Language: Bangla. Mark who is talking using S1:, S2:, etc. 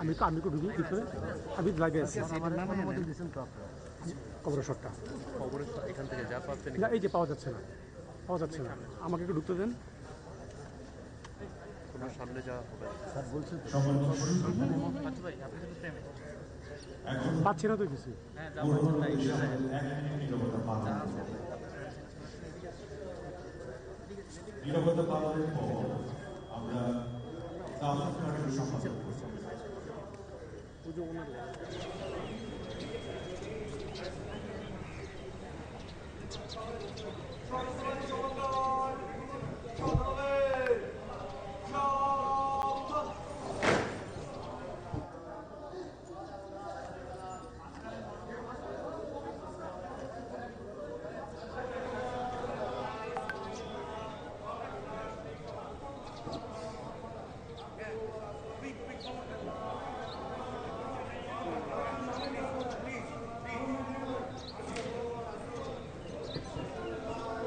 S1: আমি তো আমি তো ঢুকি ভিতরে আমি লাগে কবরের শটটা।
S2: এখান থেকে যা পাচ্ছেন
S1: না এই যে পাওয়া যাচ্ছে না। পাওয়া যাচ্ছে না। আমাকে একটু ঢুকতে দেন।
S2: কোনো সামনে যাওয়া হবে।
S3: স্যার বলছেন
S1: পাচ্ছি না তো কিছু।
S4: নিরাপত্তা পালনের পর আমরা দাফন কার্য সম্পাদন করছি
S1: Thank লাগে।